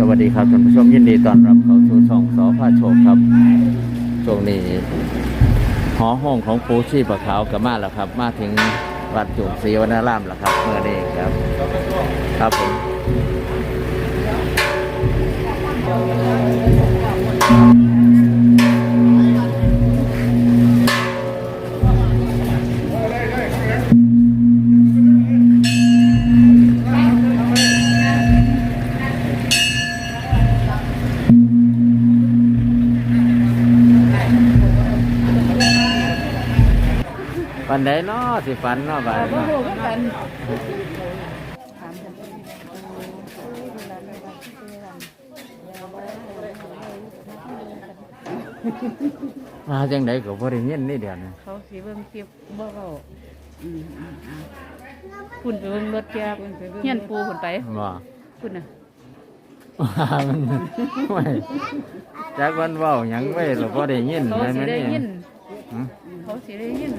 สวัสดีครับท่านผู้ชมยินดีต้อนรับเข้าสู่ช่องสอพาโชคครับช่วงนี้หอห้องของปูชีพขาวกับมาแล้วครับ มาถึงวัดจุกศรีวนารามแล้วครับเมื่อนี้ครับครับผม นใดเนาะสิฝันเนาะบ่ายเนาะ มาจังไดก็บ่ได้ยินนี่เดียวนะเขาสิเบิ่งคลิปบ่เว้าอืมอืมอ่าคุณไปเบิ่งรถแกเฮียนปูคุณไปบ่ คุณน่ะว่ามันไม่จักวันเว้าหยังไว้เราบ่ได้ยินเขาแม่สินได้นี่ยินหืมเขาสิได้ยิน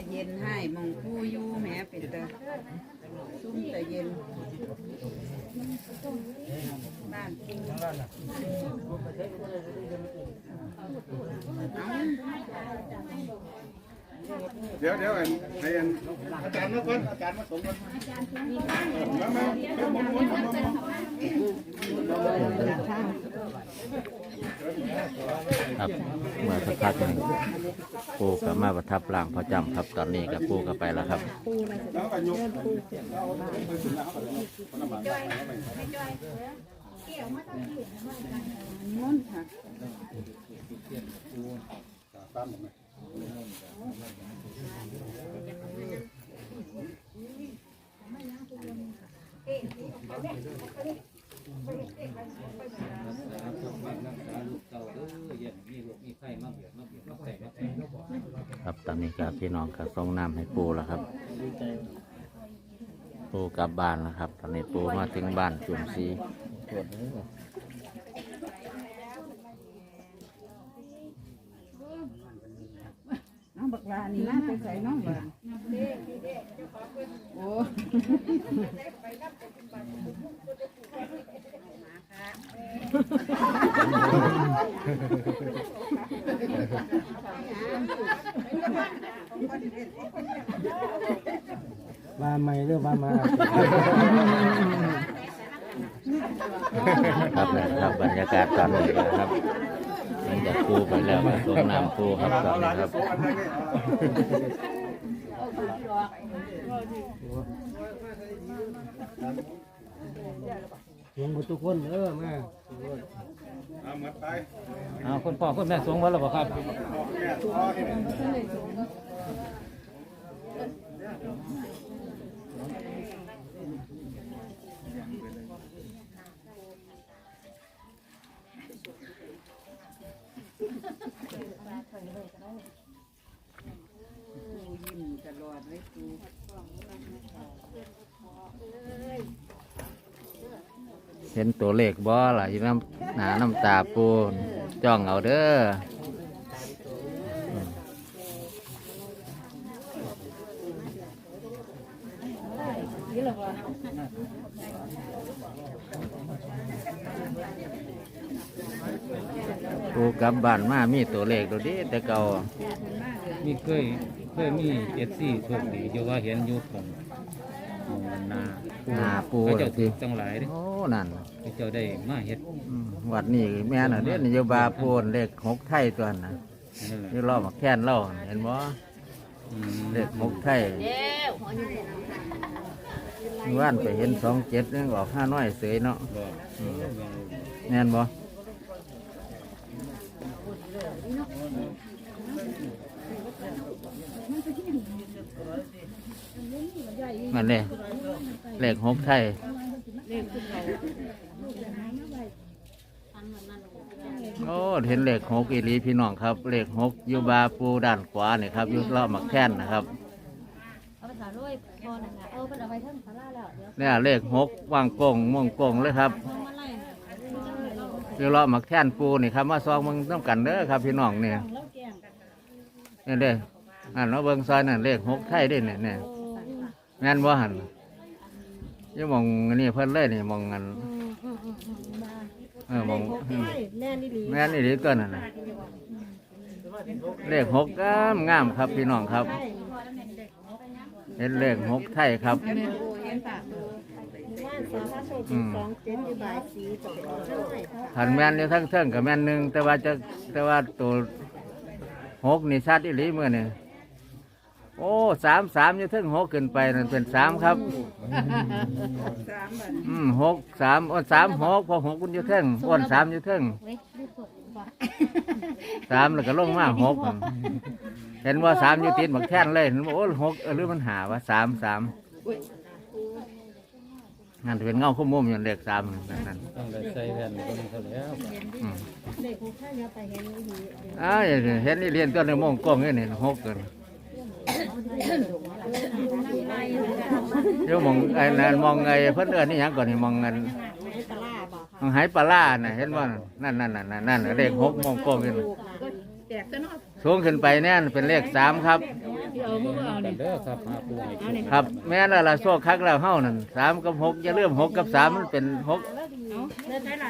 เป็นตะเย็นให้มองผู้อยู่แหม่เป็นตะซุ่มแตะเย็น บ้านผู้เดี๋ยวเดี๋ยวไอ้ไอ้อันอาจารย์มาก่อนอาจารย์มาส่งก่อนมามาเดี๋ยวหมุนหมุนหมุนหมุน ครับเมื่อสักพักหนึ่งปูก็มาประทับร่างพระจำครับตอนนี้กับปูก็ไปแล้วครับแล้วก็ยกม้วนค่ะตาม นี่ครับพี่น้องก็ส่งน้ำให้ปูแล้วครับปูกลับบ้านแล้วครับ ตอนนี้ปูมาถึงบ้านจุ่มซีน้องบักลานี่น่าไปใส่น้องบ้าโอ้ มาใหม่หรือว่ามา ครับนะครับบรรยากาศตอนนี้นะครับหลังจากปูไปแล้วก็ส่งน้ำปูครับตอนนี้ครับ สียงหมดทุกคนเออมาเอาหมดไปเอาคนพ่อคนแม่สงวันแล้วบ่ครับแม่ตัวที่นี่ เห็นตัวเลขบ่ล่ะอยู่น้ำหนาน้ำตาปูจ้องเอาเด้อปูกลับบ้านมามีตัวเลขดูดิแต่เก่ามีเคยเคยมีเจ็ดซี่โชคดีอยู่ว่าเห็นอยู่ของ ของนาหน้าปูเขาเลเจ้ายถืทีอจังหลายเด้โอ้นั่นเขาเจ้าได้มาเฮ็ดอืมวัดนี้แม่น่ะเด่นโยบาโพนเลขหกไทยตัวน่ะนั่นแหละนี่รอบมาแค่นเล่าเห็นบ่อืมเลขหกไทยว่านไปเห็นสองเจ็ดนี่ออกห้าน้อยเสยเนาะบอกอืมแน่นบ่มันเลย เลขหกไทยโอ้เห็นเลขหกอีหลีพี่น้องครับเลขหกอยู่บาปูด้านขวาเนี่ยครับอยู่รอบมาแค่นนะครับเอาไปถ่ายรูปพอหน่อยนะเออเป็นเอาไปทั้งสาราแล้วเดี๋ยวเนี่ยเลขหกวางกงม่วงกงเลยครับเอามาไล่นะอยู่รอบมาแค่นปูนี่ครับมาซองมึงต้องกันเด้อครับ พี่น้องเนี่ยแล้วแกงนี่เด้ออันว่าเบิ่งซอยนั่นเลขหกไทยได้เนี่ยเนี่ยแม่นบ่หันอ ยังมองอันนี่เพิ่นเลยนี่มองอันเออมองอืมแน่นี่หลีแม่นอีหลีตัวนั่นน่ะเลขหกงามงามครับพี่น้องครับ เห็นเลขหกไทยครับบ้านสาธารณสุขสองเจ็ดอยู่บ่ายสีสองร้อยขันแม่นอยู่ทั้งเทิงกับแม่นหนึ่งแต่ว่าจะแต่ว่าตัวหกนี่ชัดอีหลีเมื่อนี่ โอ้สามสามอยู่เทิงหกขึ้นไปนั่นเป็นสามครับ สามบัดอืมหกสามอ้นสามหกพอหกคุณอยู่เทิงอ้นสามอยู่เทิงเว้ยลูกกบบ่สามแล้วก็ลงมาหกหั่นเห็นว่าสามอยู่ติดบักแท่นเลยเห็นว่าโอ้หกเออหรือมันหาว่าสามสามนั่นเป็นเงาข้อมุมอย่างเลขสามนั่นนั่นต้องได้ใส่แว่นก็มีเท่าแล้วอืมเด็กผู้ข้าเนี่ยไปเห็นอีหลีอ้าวเห็นนี่เรียนตัวในโมงกล้องนี่นี่หกกัน เดี๋ยวมองไอ้นั่นมองไอ้เพิ่นเอิ้นนี่หยังก่อนนี่มองเงินตลาดบ่มองหายปลาล่าน่ะเห็นบ่นั่นนั่นนั่นนั่นนั่นเลขหกมองโป้งขึ้นสูงขึ้นไปแน่นเป็นเลขสามครับเอามือเอากันี่นเด้อครับหาปูให้โชคครับ แม่นแล้วล่ะโชคคักแล้วเฮานั่นสามกับหกอย่าลืมหกกับสามมันเป็นหก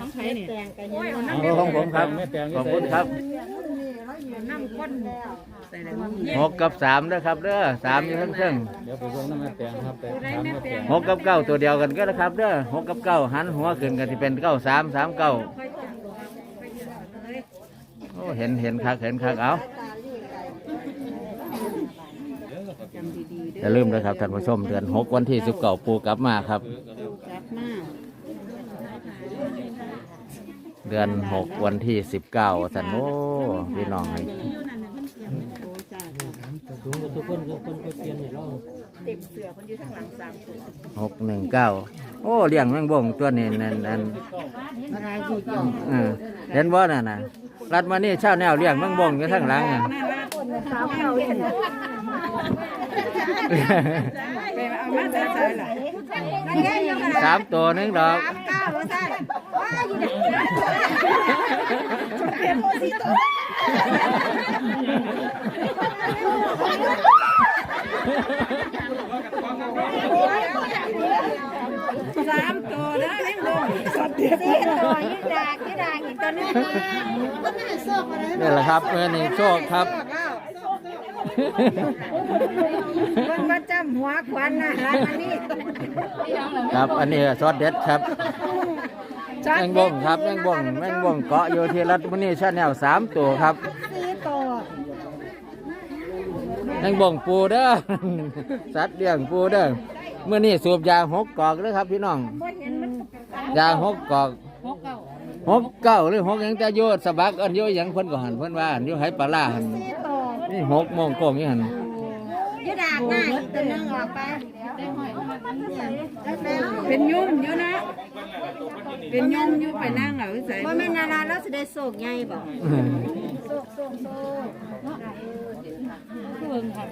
ของใครนี่แต่งกันยังโอ้ของผมครับขอบคุณครับ ใส่ หกกับสามเด้อครับเด้อสามอยู่ทั้งเทิงเดี๋ยวไปเบิ่งน้ำแม่แตงครับไปถามแม่แตงหกกับเก้าตัวเดียวกันก็นะครับเด้อหกกับเก้าหันหัวขึ้นกันที่เป็นเก้าสามสามเก้าโอ้เห็นเห็นคักเห็นคักเอาจำดีๆเด้อย่าลืมนะครับท่านผู้ชมเดือนหกวันที่สิบเก้าปูกลับมาครับจับมา เดือนหกวันที่สิบเก้าสันโอ้พี่น้องนี่โอ้จ้าจ้าถุงทุกคนทุกคนก็เปลี่ยนให้เราเต็มเสือเพิ่นอยู่ข้างหลังสามตัวหกหนึ่งเก้าโอ้เลี้ยงแมงบ่งตัวนี้นั่นนั่นอะไรอยู่จ้ะเออเห็นว่าน่ะนะรัดมานี่เช่าแนวเลี้ยงแมงบ่งอยู่ทั้งหลังน่ะสาวเก่าเห็นไปเอามาใส่ใส่ล่ะนั่นไงอยู่กันสามตัวหนึงดอกเก้าว่าใส่ว้าอยู่เนี่ยสามตัวนะแม่งลงสัตว์เดียวสี่ตัวยืดดากยืดดากอีกตัวนึงก็น่าโซกอะไรนี่แหละครับเมื่อนี่โชคครับมันมาจำหัวควันนะร้านอันนี้ครับอันนี้ซอสเด็ดครับ แมงบ่งครับแมงบ่งแมงบ่งเกาะอยู่ที่รัดมานี่ชาแนลสามตัวครับสี่ตัวแมงบ่งปูเด้อสัตว์เลี้ยงปูเด้อเมื่อนี้สูบยาหกกอกเลยครับพี่น้องยาหกกอกหกเก้าหกเก้าหรือหกหยังแต่โยสะบักอันโยหยังเพิ่นก็หันเพิ่นว่าอันโยให้ปลาร้าหันสี่ตัวนี่หกโมงโกงนี่หันยืดดากง่ายอีกตัวนึงออกไปเป็นยุ่มอยู่นะ เป็นยุ่มอยู่ไปนั่งเอาใส่ว่าแม่นาราแล้วจะได้โศกใหญ่บ่โศกโศกโศกเบิ่งครับ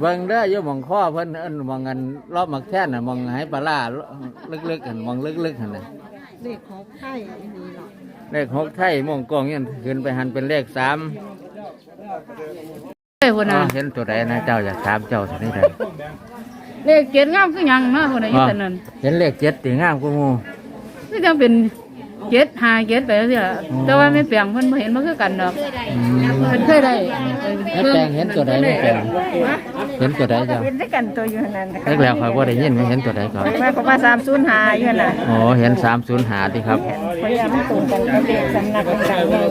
เบิ่งเด้อโยหมองข้อเพิ่นเอิ้นหมองเงินรอบหมักแท่นน่ะหมองให้ปลาร้าลึกๆหันหมองลึกๆหันน่ะเด็กของไข่อันนี้เนาะเลขหกไทยโมงโกงนี่ขึ้นไปหันเป็นเลขสามเอ้ยพุ่นอ๋อน่ะเห็นตัวใดนะเจ้าอยากถามเจ้าสักนิดใด เลขเจ็ดงามคือหยังเนาะพุ่นน่ะอยู่แต่นั้นเห็นเลขเจ็ดตีงามกูมูคือจังเป็นเจ็ดหาเจ็ดไปจังซี่ล่ะแต่ว่าไม่แปลงเพิ่นบ่เห็นบ่คือกันดอกอืมเพิ่นเคยได้เออแม่แปลงเห็นตัวใดแม่แปลงเห็นตัวใดเจ้าเป็นด้วยกันตัวอยู่นั่นเล็กแล้วคอยบ่ได้ยินไม่เห็นตัวใดก่อนแม่ก็มาสามศูนย์หาอยู่น่ะโอ้เห็นสามศูนย์หาดิครับพยายามให้ตรงกันกับเด็กสำนักต่างๆเลย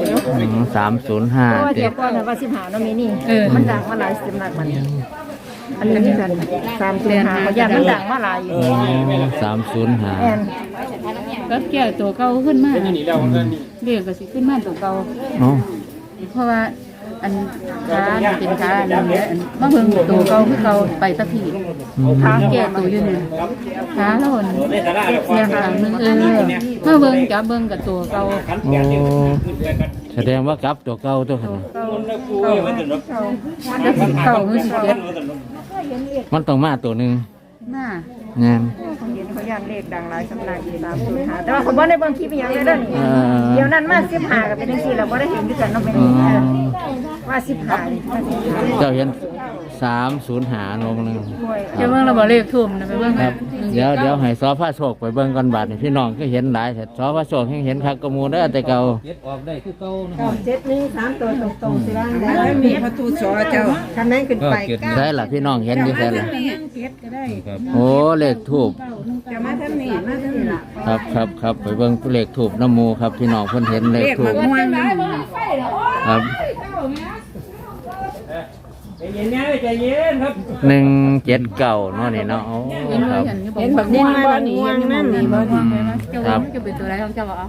อยู่สามศูนย์ห้าเพราะว่าดิเทียบก่อนนะว่าสิบหาเนาะมีนี่เออมันดังมาหลายสำนักมัน อันนี้กันสามศูนย์หาเขาอยากมันดังมาหลายอยู่สามศูนย์หาแอนก็แก่ตัวเก่าขึ้นมาเรียกก็สิขึ้นมาตัวเก่าโอ้เพราะว่าอันขาเป็นขาอันนี้มาเบิ่งตัวเก่าคือเก่าไปสักทีขาแก่ตัวอยู่นี่ขาแล้วอันเรียงข้างหนึงเออมาเบิ่งจับเบิ่งกับตัวเก่าแสดงว่ากลับตัวเก่าตัวขนาดเก่าเก่าแล้วสิเก่าคือสิเจ็ดมันต้องมาตัวหนึ่งหน้างานเห็นเขาเขาย่านเลขดังหลายสำนักอยู่ตามศูนย์หาแต่ว่าเขาบ่ได้เบิ่งคลิปอีหยังเลยเด้อนี่เออเดี๋ยวนั้นมาสิบหาก็เป็นจังซี่เราบ่ได้เห็นด้วยกันเนาะเป็นอืมเออว่าสิบหานี่มาสิบหาเจ้าเห็น สามศูนย์หาลงหนึ่งด้วยเจ้าเบิ่งเราบอกเลขทุ่มนะไปเบิ่งครับเดี๋ยวเดี๋ยวให้ซอพระโชคไปเบิ่งกันบาดนี่พี่น้องก็เห็นหลายแต่ซอพระโชคยังเห็นคักกระมูเด้อแต่เก่าเย็ดออกได้คือเก่านะครับเจ็ดหนึ่งสามตัวตรงๆสิล่างได้แล้วมีประตูสอเจ้าคะแนนขึ้นก็ไปเก็ดใช่ล่ะพี่น้องเห็นอยู่ใช่ล่ะครับโอ้เลขทูบจะมาทางนี้มาทางนี้ล่ะครับครับครับไปเบิ่งเลขทูบน้ำหมูครับพี่น้องเพิ่นเห็นเลขเรี ยกทูมาบม่วงนะครับหนึ่งเจ็ดเก่าเนาะนี่เนาะโอ้เห็นคว่ารับ เห็นอยู่เห็นแบบม่วงบ่นี่เห็นม่วงนี่บ่นี่เจ้าว่ามันจะเป็นตัวอะไรของเจ้าเอา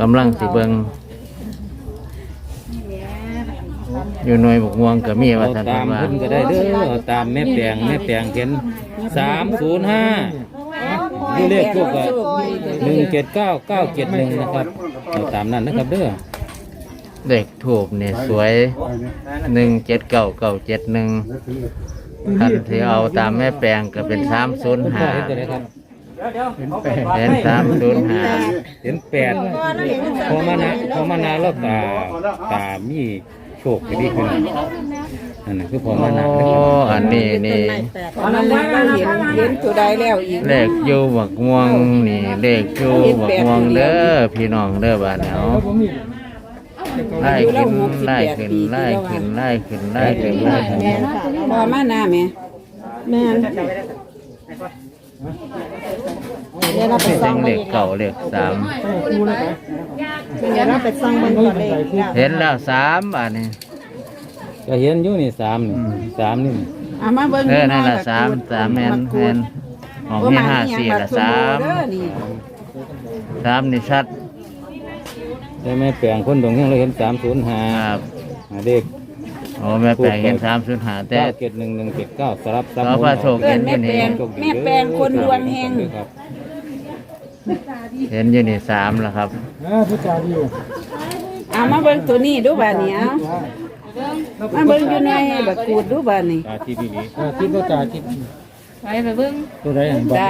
กำลังสิเบิ่งอยู่หน่วยบกม่วงก็มีว่าเอาท่านตามว่าเพิ่นก็ได้เด้อเอาตามแม่แปลงแม่แปลงเห็นสามศูนย์ห้าดูเลขพวกก็หนึ่งเจ็ดเก้าเก้าเจ็ดหนึ่งนะครับเอาตามนั้นนะครับเด้อ เลขทูบเนี่ยสวยหนึ่งเจ็ดเก่าเก่าเจ็ดหนึ่งท่านที่เอาตามแม่แปลงก็เป็นสามศูนย์พ่อห้าเห็นตัวไหนครับเห็นสามศูนย์ห้าเห็นแปดพอมานะพอมานะแล้วตาตามีโชคจะดีขึ้นนั่นน่ะคือพอมานะโอ้อันนี้นี่ตอนนั้นเราเห็นเห็นตัวใดแล้วอีกเลขอยู่บักม่วงนี่เลขอยู่บักม่วงเด้อพี่น้องเด้อบ้านเนาะ ไล่ขึ้นไล่ขึ้นไล่ขึ้นไล่ขึ้นไล่ขึ้นไล่ขึ้นพอมาหน้าแม่แม่นเดี๋ยวเราไปเป็นซ่องเลขเก่าเลขสามเดี๋ยวเราไปซ่องมันก่อนเลยเห็นแล้วสามอันนี้ ก็เห็นอยู่นี่สามนี่สามนี่เอามาเบิ่งเออนั่นละสามสามแมนแมนของมีห้าสี่ละสามสามนี่ชัด ได้แม่แปลงคนดงเฮงเราเห็นสามศูนย์ห้าครับเด็กโอ้แม่แปลงเห็นสามศูนย์หาแต่ เก้าเจ็ดหนึ่งหนึ่งเจ็ดเก้าสลับซับขอพระโชคเอิ้นแม่แปลงแม่แปลงคนดวงแฮงครับเห็นอยู่นี่สามแล้วครับเอามาเบิ่งตัวนี้ดูบาดนี้เอามาเบิ่งอยู่ในบักกูดดูบาดนี้ตาที่ดีที่พ่อตาที่ ไปไปเบิ่งตัวใดอันบอกจ้า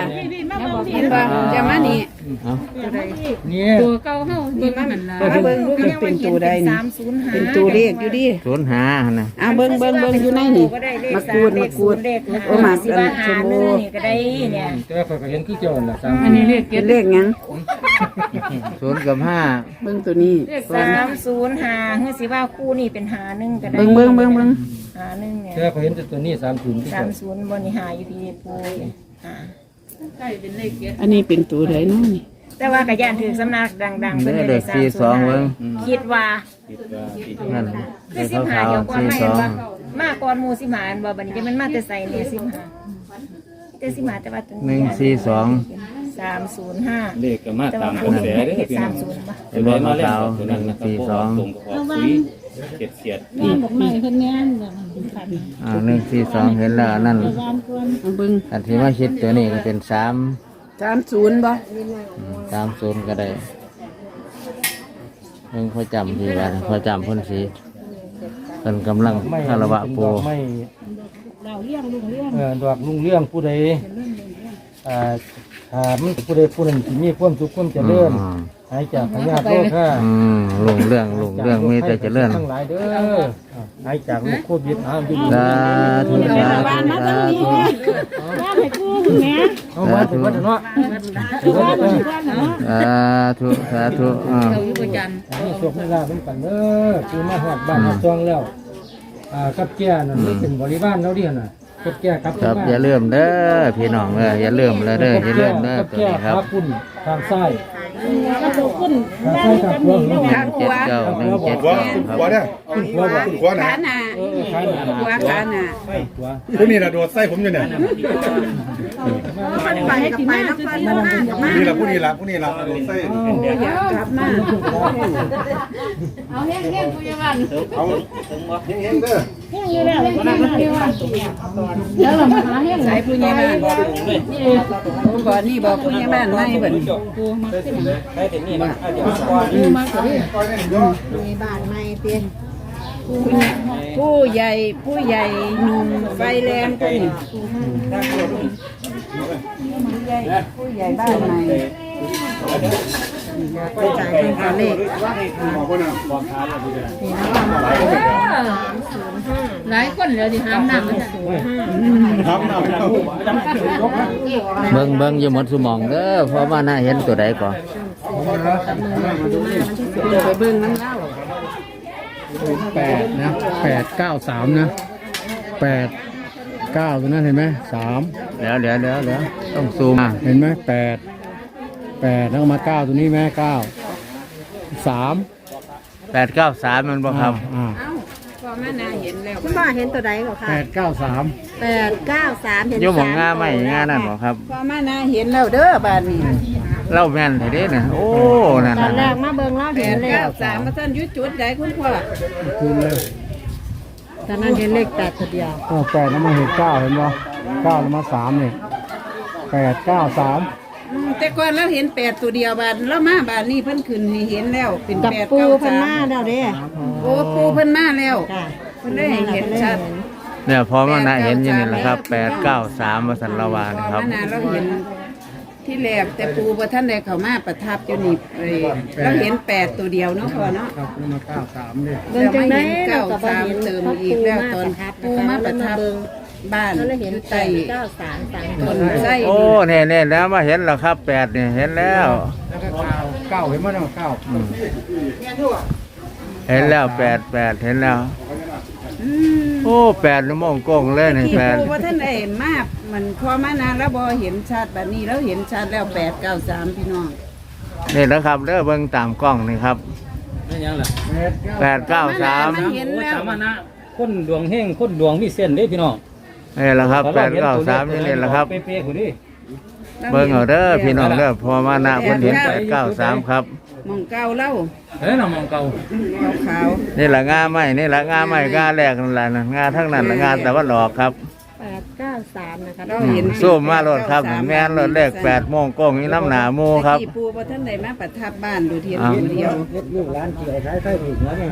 เห็นบ่จะมานี่เอ้าเนี่ยตัวเก่าเฮาตัวนั้นน่ะล่ะมาเบิ่งดูมันเป็นตัวใดนี่เป็นตัวเลขอยู่ดิศูนย์หาหั่นนะเอาเบิ่งเบิ่งเบิ่งอยู่ในนี่มากูดมากูดโอ้มากันชมพูแต่ว่าเขาก็เห็นคือเจ้าน่ะสามอันนี้เลขเป็เก็นดเลขหยังศูนย์กับห้าเบิ่งตัวนี้สามศูนย์หาเฮ้ยสิว่าคู่นี่เป็นหาหนึ่งก็ได้เบิ่งเบิ่งเบิ่งเบิ่ง หาหนึ่งเนี่ยแต่ว่าเขาเห็นแต่ตัวนี้สามศูนย์ที่สามเจ้าศูนย์บนนี่หาอยู่พี่ปูหาใกล้เป็นเลขเก็ดอันนี้เป็นตัวใดเนาะนี่แต่ว่ากระยานถือสำนักดังๆเด้อให้เด็กสี่สองเบิ้งคิดว่านั่นเลคือขสิบหาขาวเดี๋ยวก่อนสี่มาสเห็อนงว่ามาก่อนหมูสิบหาอันบ่บัดนี้จะมันมาแต่ใส่เนี่ยสิบหาแต่สิบหาแต่ว่าตัวหนึ่งสี่สองสามศูนย์ห้าเลขก็มาแต่ตาว่ามกระแสเด้อเห็ดพี่สาน้อมงศูนย์ป่ะเห็นไหมมาแล้วตัวนั้นนะครับพวกออก ตรงกับออกสีเฉียดเฉียดอ่าหนึ่งสี่สองเห็นแล้วอันนั่นเอาเบิ่งอันที่มาคิดตัวนี้ก็เป็นสามสามศูนย์บ่สามศูนย์ก็ได้เพิ่งพอจำทีว่าพอจำเพ่นสีเป็นกำลังคารวะปูไม่ดอกเลี้ยงลุงเลี้ยงเออดอกลุงเลี้ยงผู้ใดอ่า ถามผู้ใดผู้นั้นที่มีความสุขความเจริญอืม หายจากพยาธิโรคค่ะอืมลุงเรื่องลุงเรื่องมีแต่เจะเลื่อนทั้งหลายเด้อหายจากโรคโควิดอ้าวอยู่ดีสาธุสาธุสาธุเอาไว้ถึงวัดเนาะถึงวัดเนาะสาธุสาธุอ่าเราอยู่ประจันมีโชคมีลาภเป็นกันเด้อคือมาหอดบ้านมาจองแล้วอ่ากับแก่นั่นมันเป็นบริวารเราเดียวน่ะ กับแก่กับครับอย่าลืมเด้อพี่น้องเด้ออย่าลืมเลยเด้ออย่าลืมเด้อกับตัวแก่นี้ครับขาคุณทางซ้ายทางซ้ายทางขวาหนึ่งเจ็ดเก้าหนึ่งเจ็ดหัวเก้าขึ้นครับหัวเนี่ยขึ้นขวาบ่ขึ้นหัวนะขาหน้าเออขาหน้าหัวขาหน้าไปขวาผู้นี่นะโดดไส้ผมอยู่เนี่ย ไปกับไปน้ำฟันน้ำหน้ากับมานี่ละผู้นี่ละผู้นี่ละโดดไส้อยากกลับมาเอาแห้งๆผู้ใหญ่บ้านเอาเฮงๆเด้อแล้วเรามาหาแห้งใส่ผู้ใหญ่บ้านผมบ่นี่บอกผู้ใหญ่บ้านไม่เบิ่นปูมาขึ้นอืมมาก็ได้ผู้ใหญ่ผู้ใหญ่หนุ่มไฟแรงก็นี่ญ่ ผู้ใหญ่บ้านใหม่ไปจ่ายเงินตัวเลขบอกว่าน่ะนี่นะคะหลายคนเลยที่ห้ามน้ำมันจะทำเอาเอาเบิ่งเบิ่งอยู่หมดสมองเด้อเพราะว่าน่าเห็นตัวใดก่อนไปเบิ่งน้ำเล่าแปดนะแปดเก้าสามนะแปด เก้าตรงนั้นเห็นไหมสามเดี๋ยวเดี๋ยวเดี๋ยวเดี๋ยวต้องซูมเห็นไหมแปดแปดแล้วก็มาเก้าตัวนี้ไหมเก้าสามแปดเก้าสามมันบ่ครับอ่าเอ้าพอมานาเห็นแล้วคุณป้าเห็นตัวใดก่อนค่ะแปดเก้าสามแปดเก้าสามเห็นอยู่หมองสงาไม่งานั่นบ่ครับพอมานาเห็นแล้วเด้อบ้านนี้เล่าแม่นไทเด้น่ะโอ้นั่นตอนแรน่ะกมาเบิ่งเล่าแปเห็นดเลขเก้าสามมาท่านอยุจุดใดคุณพ่อคืนเลย ตอนนั้นเห็นเลขแปดตัวเดียวก็แปดแล้วมาเห็นเก้าเห็นป่เก้าแล้วมาสามเนี่ยแปดเก้าสามอืมแต่ก่อนเราเห็นแปดตัวเดียวบานแล้วมาบานนี้เพิ่นขึ้นให้เห็นแล้วเป็นกับแปดปูเก้าพันสามมาแล้วเด้โอ้ปูเพิ่นมาแล้วค่ะเพิ่นได้ให้เห็นชัดเนี่ยพอมาน่าเห็นอยู่นี่แหละครับแปดเก้าสามมาสันละวาพนะอครับ มานาเราเห็น ที่แรกแต่ปูบ่ท่านได้เข้ามาประทับอยู่นี่เลยเราเห็นแปดตัวเดียวเนาะพ่อเนาะครับแล้วมาเก้าสามเนี่ยเบิ่งจังได๋เก้าเราก็บ่สามเห็นเติมเขาอีปูกแล้วมาตอปนระทับปูมาประทับเบิ่งบ้านเขาเลยเห็นอยู่แปใต้ดเก้าสามสามต้นไส้โอ้เนี่ยเนี่ยแล้วมาเห็นแล้วครับแปดเนี่ยเห็นแล้วแล้วก็เก้าเก้าเห็นไหมเนาะเก้าเห็นแล้วแปดแปดเห็นแล้วอืม โอ้แปดนี่มองกล้องเลยนี่ที่แปดปูว่าท่านได้มากมันพอมานานแล้วบ่เห็นชัดแบบนี้แล้วเห็นชัดแล้วแปดเก้าสามพี่น้องนี่นะครับเด้อเบิ่งตามกล้องนี่ครับนั่นยังล่ะแปดเก้าสามมันเห็นโอ้แล้ว สามารถนะคนดวงเฮงคนดวงมีเส้นเด้พี่น้องนี่แหละครับแปดเก้าสามนี่นี่แหละครับ เป๊ะๆคนนี้ เบิ่งเอาเด้อพี่น้องเด้อพอมานะเพิ่นเห็นแปดเก้าสามครับ มองเก้าเล่าเอ้ยน้ำมองเก่าขาวนี่แหละงาไม้นี่แหละงาไม้งาแรกนั่นแหละนะงาทั้งนั้นละงาแต่ว่าหลอกครับแปดเก้าสามนะคะๆเราเห็นสู้มาโลดครับ แม่นโลดเลขแปดโมงกล้องนี่น้ำหนาหมูครับแต่ที่ปูว่าท่านได้มาประทับบ้านดูเทียนอ้าวอยู่เดียว ลูกร้านเกี่ยวใช้ไส้ถูกแล้วเนี่ย